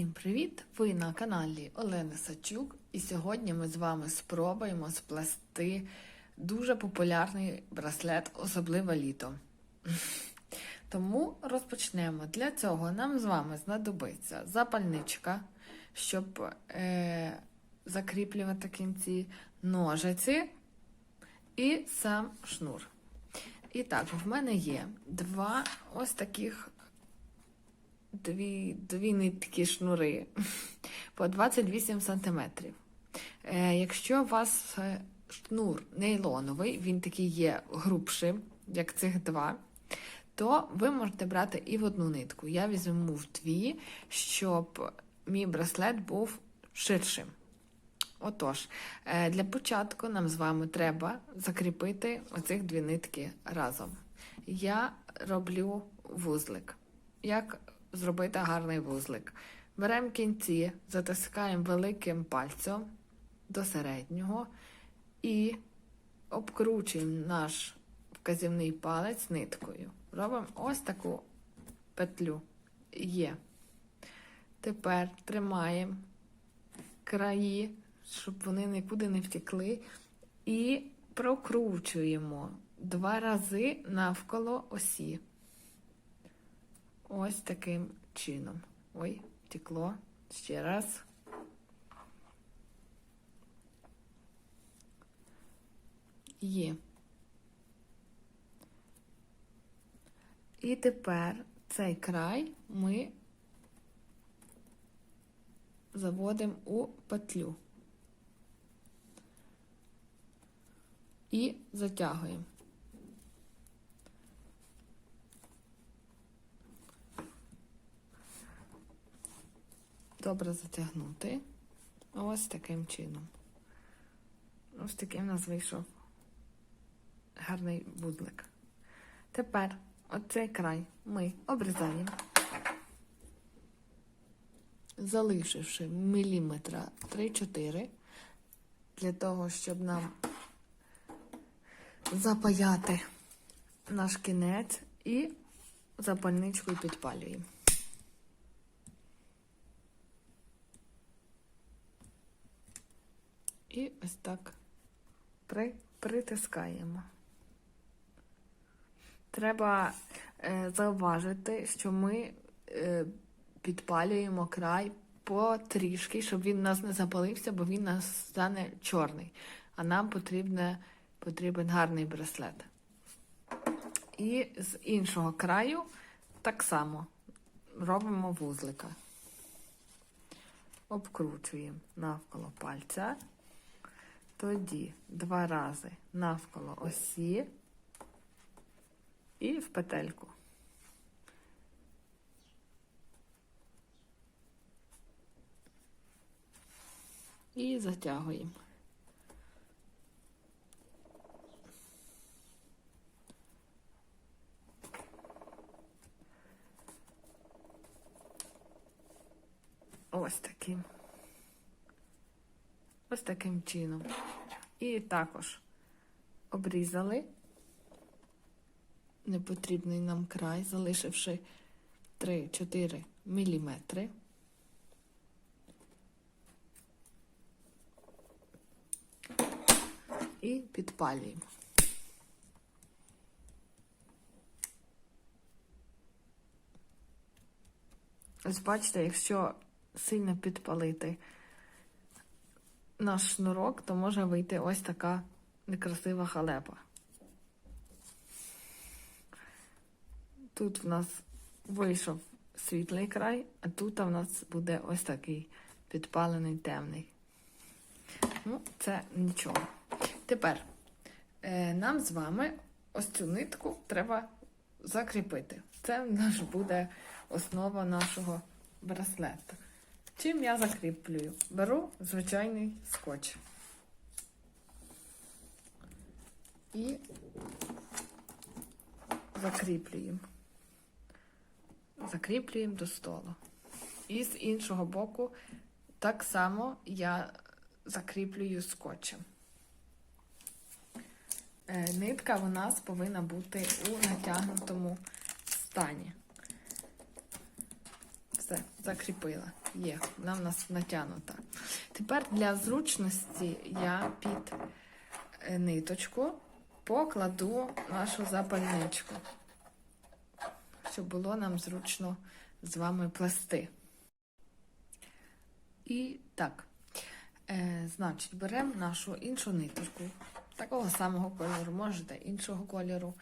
Всім привіт! Ви на каналі Олени Сачук, і сьогодні ми з вами спробуємо сплести дуже популярний браслет, особливо літом. Тому розпочнемо. Для цього нам з вами знадобиться запальничка, щоб е, закріплювати кінці, ножиці і сам шнур. І так, в мене є два ось таких дві, дві нитки шнури по 28 см. Е, якщо у вас е, шнур нейлоновий, він такий є грубшим, як цих два, то ви можете брати і в одну нитку. Я візьму в дві, щоб мій браслет був ширшим. Отож, е, для початку нам з вами треба закріпити оцих дві нитки разом. Я роблю вузлик. Як зробити гарний вузлик? Беремо кінці, затискаємо великим пальцем до середнього і обкручуємо наш вказівний палець ниткою. Робимо ось таку петлю. Є. Тепер тримаємо краї щоб вони нікуди не втекли. І прокручуємо два рази навколо осі. Ось таким чином. Ой, втекло. Ще раз. Є. І тепер цей край ми заводимо у петлю. і затягуємо. Добре затягнути. Ось таким чином. Ось таким у нас вийшов гарний вузлик. Тепер оцей край ми обрізаємо, залишивши міліметра 3-4, для того, щоб нам запаяти наш кінець і запальничкою підпалюємо. І ось так при, притискаємо. Треба е, зауважити, що ми е, підпалюємо край потрішки, щоб він у нас не запалився, бо він у нас стане чорний. А нам потрібне потрібен гарний браслет. І з іншого краю так само робимо вузлика. Обкручуємо навколо пальця, тоді два рази навколо осі і в петельку. І затягуємо. Ось таким. Ось таким чином. І також обрізали непотрібний нам край, залишивши 3-4 міліметри. І підпалюємо. Ось бачите, якщо сильно підпалити наш шнурок, то може вийти ось така некрасива халепа. Тут в нас вийшов світлий край, а тут в нас буде ось такий підпалений темний. Ну, це нічого. Тепер е, нам з вами ось цю нитку треба закріпити. Це в нас буде основа нашого браслета. Чим я закріплюю? Беру звичайний скотч. І закріплюємо. Закріплюємо до столу. І з іншого боку так само я закріплюю скотчем. Е, нитка у нас повинна бути у натягнутому стані. Все, закріпила. Є, вона в нас натягнута. Тепер для зручності я під е, ниточку покладу нашу запальничку, щоб було нам зручно з вами плести. І так, е, значить, беремо нашу іншу ниточку, такого самого кольору, можете іншого кольору,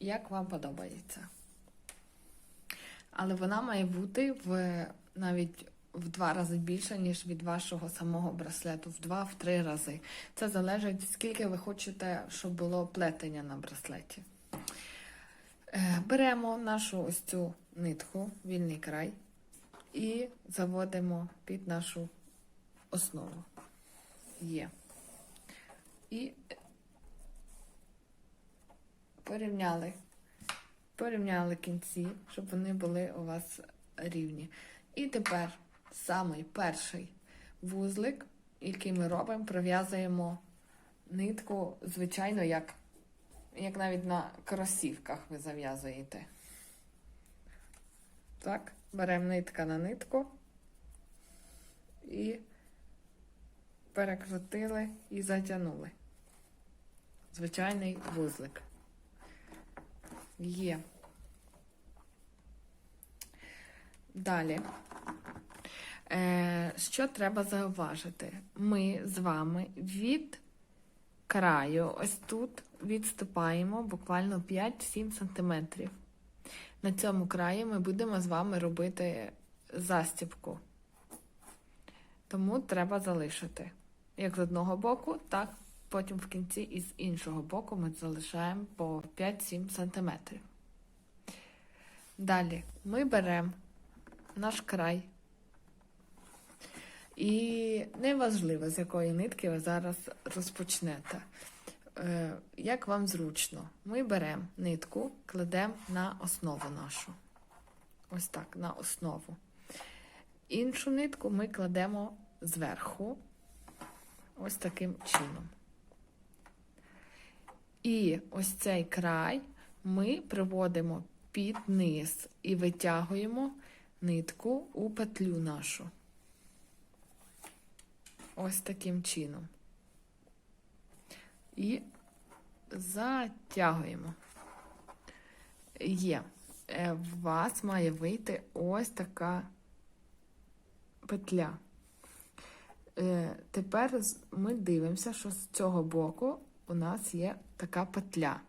як вам подобається. Але вона має бути в навіть в два рази більше, ніж від вашого самого браслету, в два-в три рази. Це залежить, скільки ви хочете, щоб було плетення на браслеті. Е, Беремо нашу ось цю нитку, вільний край, і заводимо під нашу основу. Є. І порівняли порівняли кінці, щоб вони були у вас рівні. І тепер самий перший вузлик, який ми робимо, пров'язуємо нитку, звичайно, як, як навіть на кросівках ви зав'язуєте. Так, беремо нитка на нитку і перекрутили і затягнули. Звичайний вузлик. Є. Далі. Е, що треба зауважити? Ми з вами від краю, ось тут відступаємо буквально 5-7 см. На цьому краї ми будемо з вами робити застібку. Тому треба залишити. Як з одного боку, так потім в кінці і з іншого боку ми залишаємо по 5-7 см. Далі ми беремо наш край. І неважливо, з якої нитки ви зараз розпочнете. Е, Як вам зручно, ми беремо нитку, кладемо на основу нашу. Ось так, на основу. Іншу нитку ми кладемо зверху, ось таким чином. І ось цей край ми приводимо під низ і витягуємо нитку у петлю нашу. Ось таким чином. І затягуємо. Є. Е, В вас має вийти ось така петля. Е, Тепер ми дивимося, що з цього боку у нас є така петля.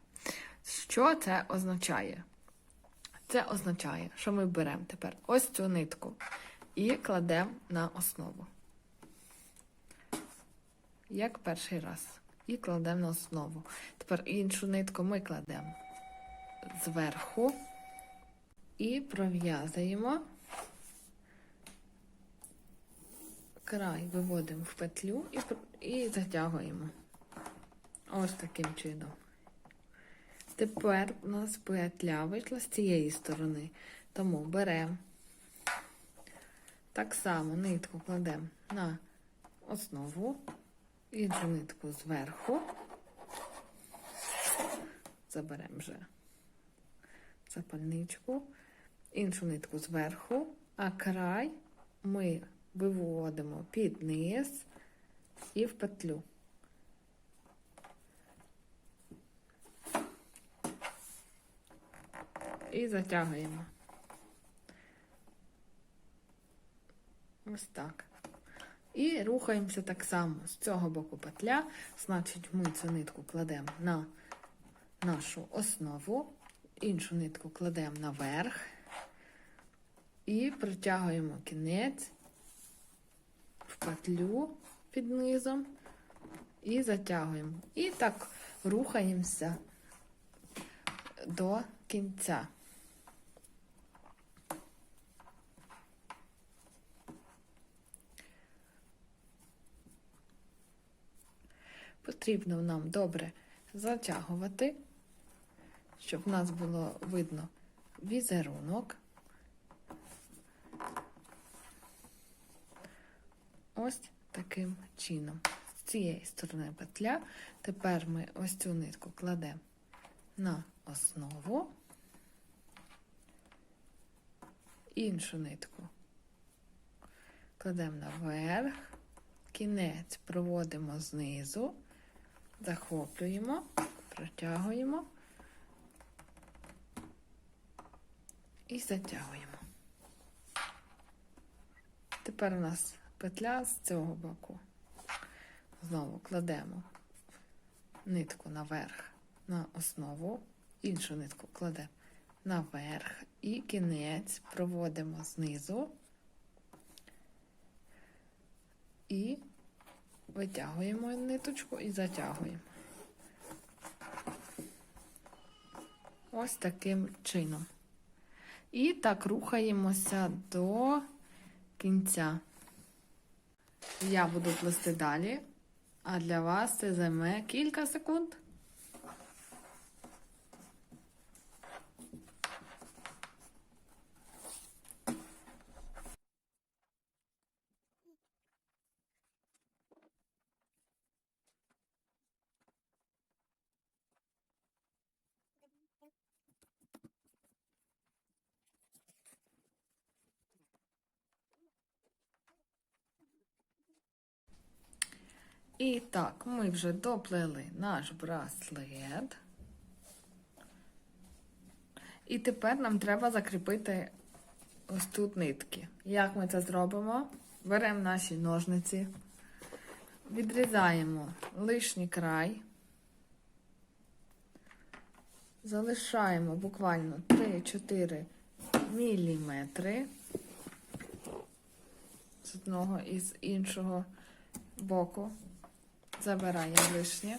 Що це означає? Це означає, що ми беремо тепер ось цю нитку і кладемо на основу. Як перший раз. І кладемо на основу. Тепер іншу нитку ми кладемо зверху і пров'язуємо край, виводимо в петлю і, і затягуємо. Ось таким чином. Тепер у нас петля вийшла з цієї сторони. Тому беремо так само нитку кладемо на основу, іншу нитку зверху. Заберемо вже запальничку, іншу нитку зверху, а край ми виводимо під низ і в петлю. І затягуємо. Ось так. І рухаємося так само з цього боку петля, значить, ми цю нитку кладемо на нашу основу, іншу нитку кладемо наверх і притягуємо кінець в петлю під низом і затягуємо. І так рухаємося до кінця. Потрібно нам добре затягувати, щоб в нас було видно візерунок. Ось таким чином. З цієї сторони петля. Тепер ми ось цю нитку кладемо на основу іншу нитку. Кладемо наверх, кінець проводимо знизу, захоплюємо, протягуємо і затягуємо. Тепер у нас петля з цього боку. Знову кладемо нитку наверх на основу, іншу нитку кладемо наверх і кінець проводимо знизу і витягуємо ниточку і затягуємо. Ось таким чином. І так рухаємося до кінця. Я буду плести далі, а для вас це займе кілька секунд. І так, ми вже доплели наш браслет. І тепер нам треба закріпити ось тут нитки. Як ми це зробимо? Беремо наші ножниці, відрізаємо лишній край, залишаємо буквально 3-4 міліметри з одного і з іншого боку. Забираємо лишнє.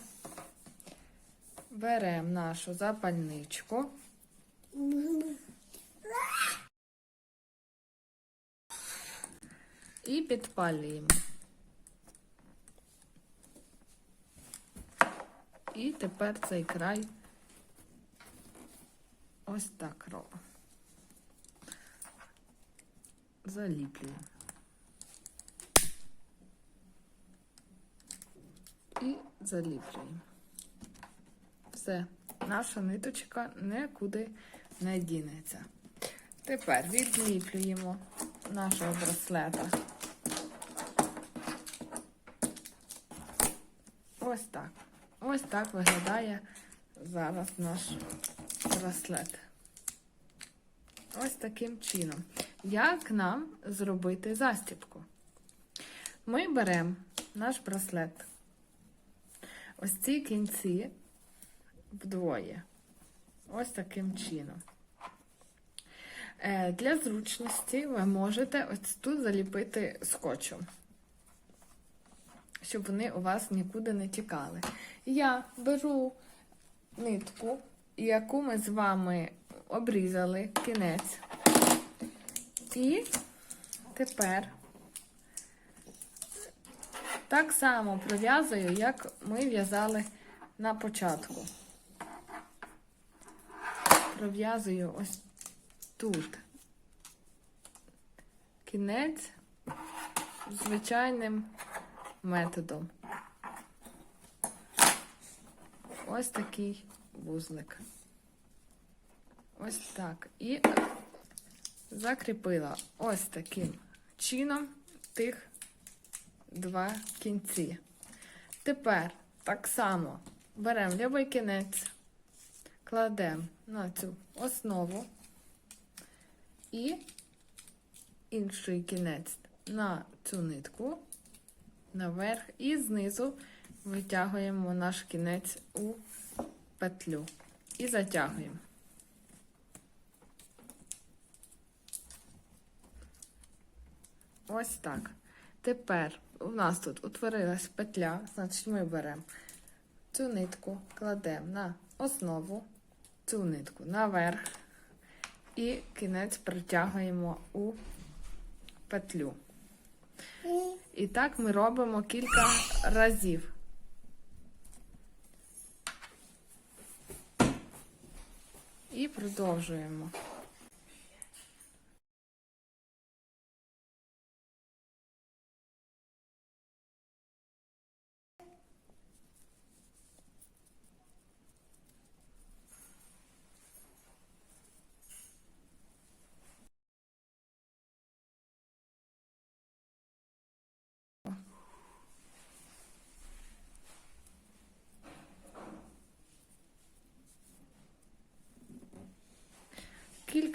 Беремо нашу запальничку. І підпалюємо. І тепер цей край ось так робимо. Заліплюємо. І заліплюємо. Все, наша ниточка нікуди не дінеться. Тепер відліплюємо нашого браслета. Ось так. Ось так виглядає зараз наш браслет. Ось таким чином. Як нам зробити застібку? Ми беремо наш браслет ось ці кінці вдвоє. Ось таким чином. Е, для зручності ви можете ось тут заліпити скотчем, щоб вони у вас нікуди не тікали. Я беру нитку, яку ми з вами обрізали кінець. І тепер так само пров'язую, як ми в'язали на початку. Пров'язую ось тут кінець звичайним методом. Ось такий вузлик. Ось так. І закріпила ось таким чином тих два кінці. Тепер так само беремо лівий кінець, кладемо на цю основу і інший кінець на цю нитку наверх, і знизу витягуємо наш кінець у петлю і затягуємо. Ось так. Тепер у нас тут утворилась петля, значить ми беремо цю нитку, кладемо на основу, цю нитку наверх і кінець притягуємо у петлю. І так ми робимо кілька разів. І продовжуємо.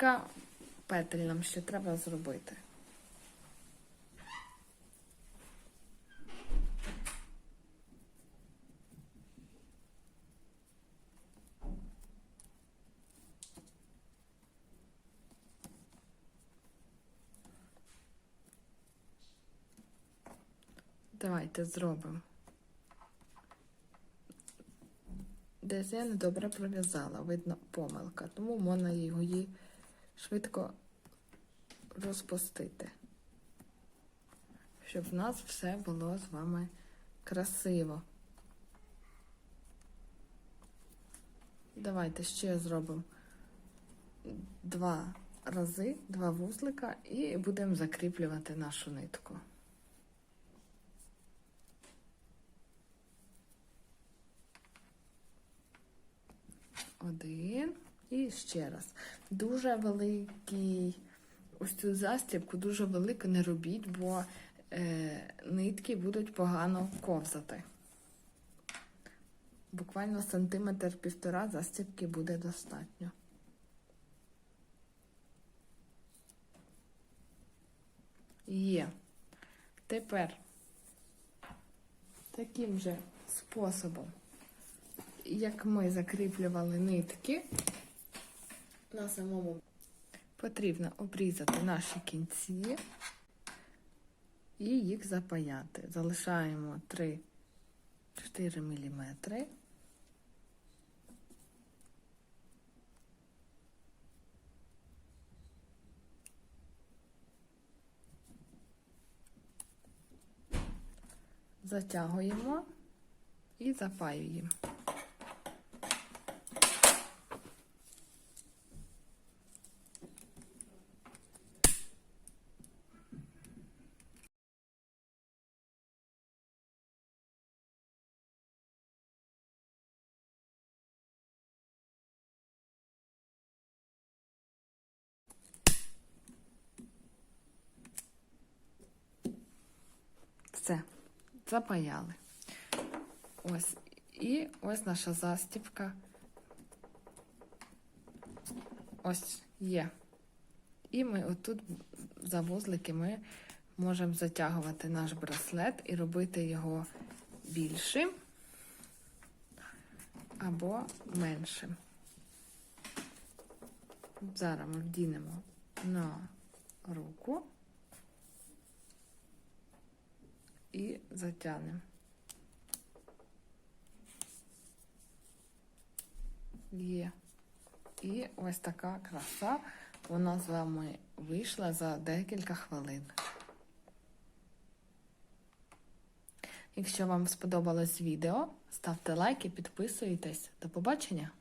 Декілька петель нам ще треба зробити. Давайте зробимо. Десь я недобре пров'язала, видно помилка, тому можна її швидко розпустити. Щоб в нас все було з вами красиво. Давайте ще зробимо два рази, два вузлика і будемо закріплювати нашу нитку. Один. І ще раз. Дуже великий, ось цю застібку дуже велику не робіть, бо е, нитки будуть погано ковзати. Буквально сантиметр півтора застібки буде достатньо. Є. Тепер таким же способом як ми закріплювали нитки на самому, потрібно обрізати наші кінці і їх запаяти. Залишаємо 3-4 мм. Затягуємо і запаюємо. Все, запаяли. Ось. І ось наша застібка. Ось є. І ми отут за вузлики ми можемо затягувати наш браслет і робити його більшим або меншим. Зараз ми вдінемо на руку. І затягнемо. Є. І ось така краса нас з вами вийшла за декілька хвилин. Якщо вам сподобалось відео, ставте лайк і підписуйтесь. До побачення!